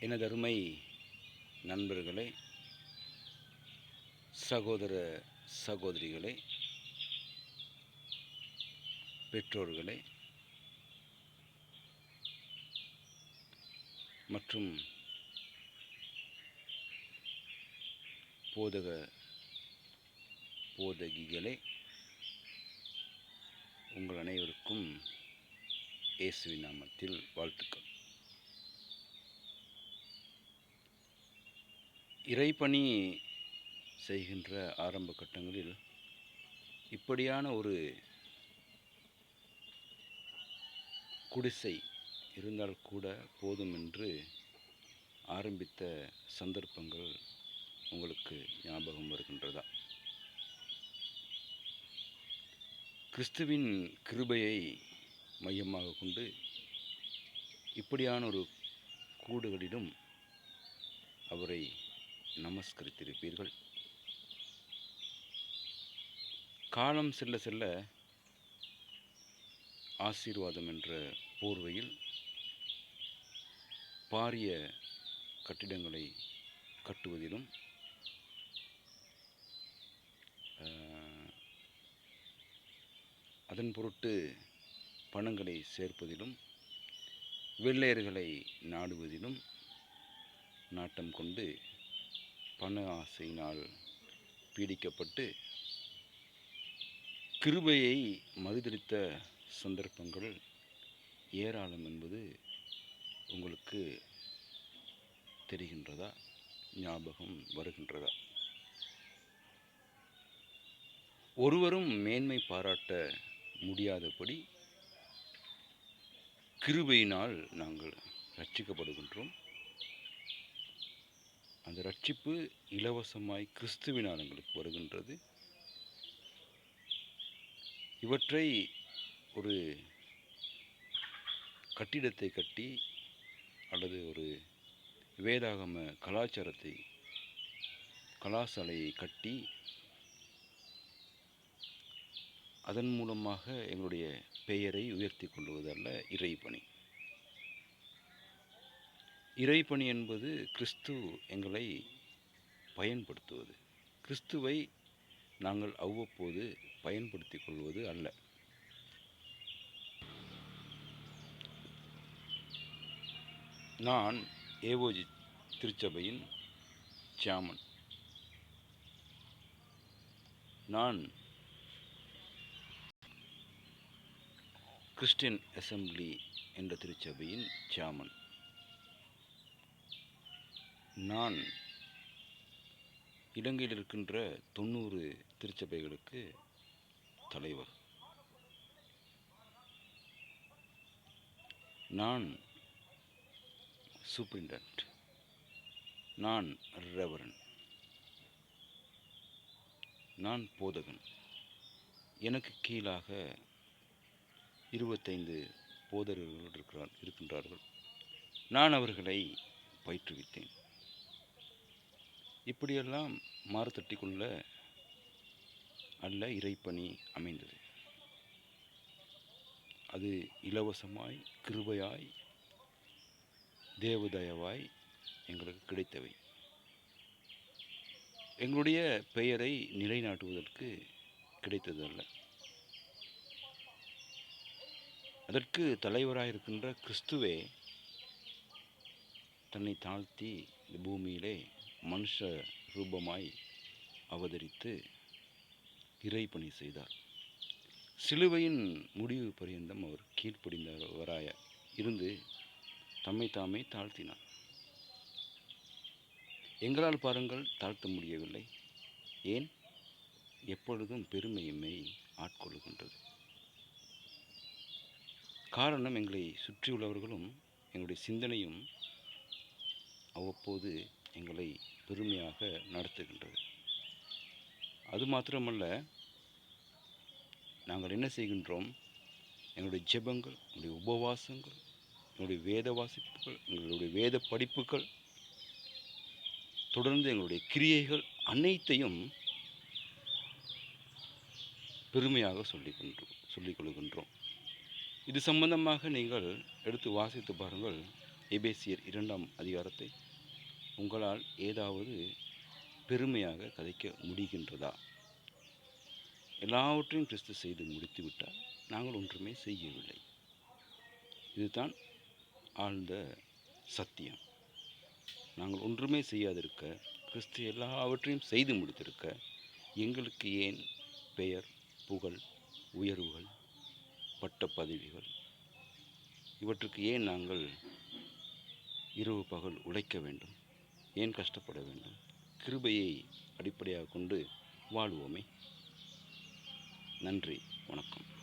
எனதருமை நண்பர்களே சகோதர சகோதரிகளே பெற்றோர்களே மற்றும் போதக போதகிகளே உங்கள் அனைவருக்கும் இயேசுவின் நாமத்தில் வாழ்த்துக்கள். இறைப்பணி செய்கின்ற ஆரம்ப கட்டங்களில் இப்படியான ஒரு குடிசை இருந்தால் கூட போதும் என்று ஆரம்பித்த சந்தர்ப்பங்கள் உங்களுக்கு ஞாபகம் வருகின்றதா? கிறிஸ்துவின் கிருபையை மையமாக கொண்டு இப்படியான ஒரு கூடுகளிலும் அவரை நமஸ்கரித்திருப்பீர்கள். காலம் செல்ல செல்ல ஆசீர்வாதம் என்ற போர்வையில் பாரிய கட்டிடங்களை கட்டுவதிலும் அதன் பொருட்டு பணங்களை சேர்ப்பதிலும் வெள்ளையர்களை நாடுவதிலும் நாட்டம் கொண்டு பண ஆசையினால் பீடிக்கப்பட்டு கிருபையை மறுதளித்த சந்தர்ப்பங்கள் ஏராளம் என்பது உங்களுக்கு தெரிகின்றதா? ஞாபகம் வருகின்றதா? ஒருவரும் மேன்மை பாராட்ட முடியாதபடி கிருபையினால் நாங்கள் ரட்சிக்கப்படுகின்றோம் அந்த ரட்சிப்பு இலவசமாய் கிறிஸ்துவினால் எங்களுக்கு வருகின்றது. இவற்றை ஒரு கட்டிடத்தை கட்டி அல்லது ஒரு வேதாகம கலாச்சாரத்தை கலாசாலையை கட்டி அதன் மூலமாக எங்களுடைய பெயரை உயர்த்தி கொள்வதல்ல இறைப்பணி இறைப்பணி என்பது கிறிஸ்து எங்களை பயன்படுத்துவது. கிறிஸ்துவை நாங்கள் அவ்வப்போது பயன்படுத்திக் கொள்வது அல்ல. நான் ஏவோஜி திருச்சபையின் சாமன் நான் கிறிஸ்டின் அசெம்பிளி என்ற திருச்சபையின் சாமன் நான் இலங்கையில் இருக்கின்ற தொண்ணூறு திருச்சபைகளுக்கு தலைவர். நான் சூப்பரிண்டன்ட். நான் ரெவரன். நான் போதகன். எனக்கு கீழாக இருபத்தைந்து போதகர்கள் இருக்கிறார் இருக்கின்றார்கள். நான் அவர்களை பயிற்றுவித்தேன். இப்படியெல்லாம் மாறுத்தட்டிக்குள்ள அல்ல இறைப்பணி அமைந்தது. அது இலவசமாய் கிருபையாய் தேவதயவாய் எங்களுக்கு கிடைத்தவை. எங்களுடைய பெயரை நிலைநாட்டுவதற்கு கிடைத்தது அல்ல அதற்கு தலைவராயிருக்கின்ற கிறிஸ்துவே தன்னை தாழ்த்தி இந்த பூமியிலே மனுஷ ரூபமாய் அவதரித்து இறைப்பணி செய்தார். சிலுவையின் முடிவு பரியந்தம் அவர் கீழ்ப்படிந்தவராய இருந்து தம்மை தாமே தாழ்த்தினார். எங்களால் பாருங்கள் தாழ்த்த முடியவில்லை. ஏன்? எப்பொழுதும் பெருமையுமை ஆட்கொள்ளுகின்றது. காரணம் எங்களை சுற்றியுள்ளவர்களும் எங்களுடைய சிந்தனையும் அவ்வப்போது எங்களை பெருமையாக நடத்துகின்றது. அது மாத்திரமல்ல நாங்கள் என்ன செய்கின்றோம்? எங்களுடைய ஜெபங்கள் எங்களுடைய உபவாசங்கள் எங்களுடைய வேத வாசிப்புகள் எங்களுடைய வேத படிப்புகள் தொடர்ந்து எங்களுடைய கிரியைகள் அனைத்தையும் பெருமையாக சொல்லிக்கொன்றோம் சொல்லிக் கொள்கின்றோம் இது சம்பந்தமாக நீங்கள் எடுத்து வாசித்து பாருங்கள் எபேசியர் இரண்டாம் அதிகாரத்தை. உங்களால் ஏதாவது பெருமையாக கதைக்க முடிகின்றதா? எல்லாவற்றையும் கிறிஸ்து செய்து முடித்து விட்டால் நாங்கள் ஒன்றுமே செய்யவில்லை. இதுதான் ஆழ்ந்த சத்தியம். நாங்கள் ஒன்றுமே செய்யாதிருக்க கிறிஸ்து எல்லாவற்றையும் செய்து முடித்திருக்க எங்களுக்கு ஏன் பெயர் புகழ் உயர்வுகள் பட்ட பதவிகள் இவற்றுக்கு ஏன் நாங்கள் இரவு பகல் உழைக்க வேண்டும்? ஏன் கஷ்டப்பட வேண்டும்? கிருபையை அடிப்படையாக கொண்டு வாழ்வோமே. நன்றி வணக்கம்.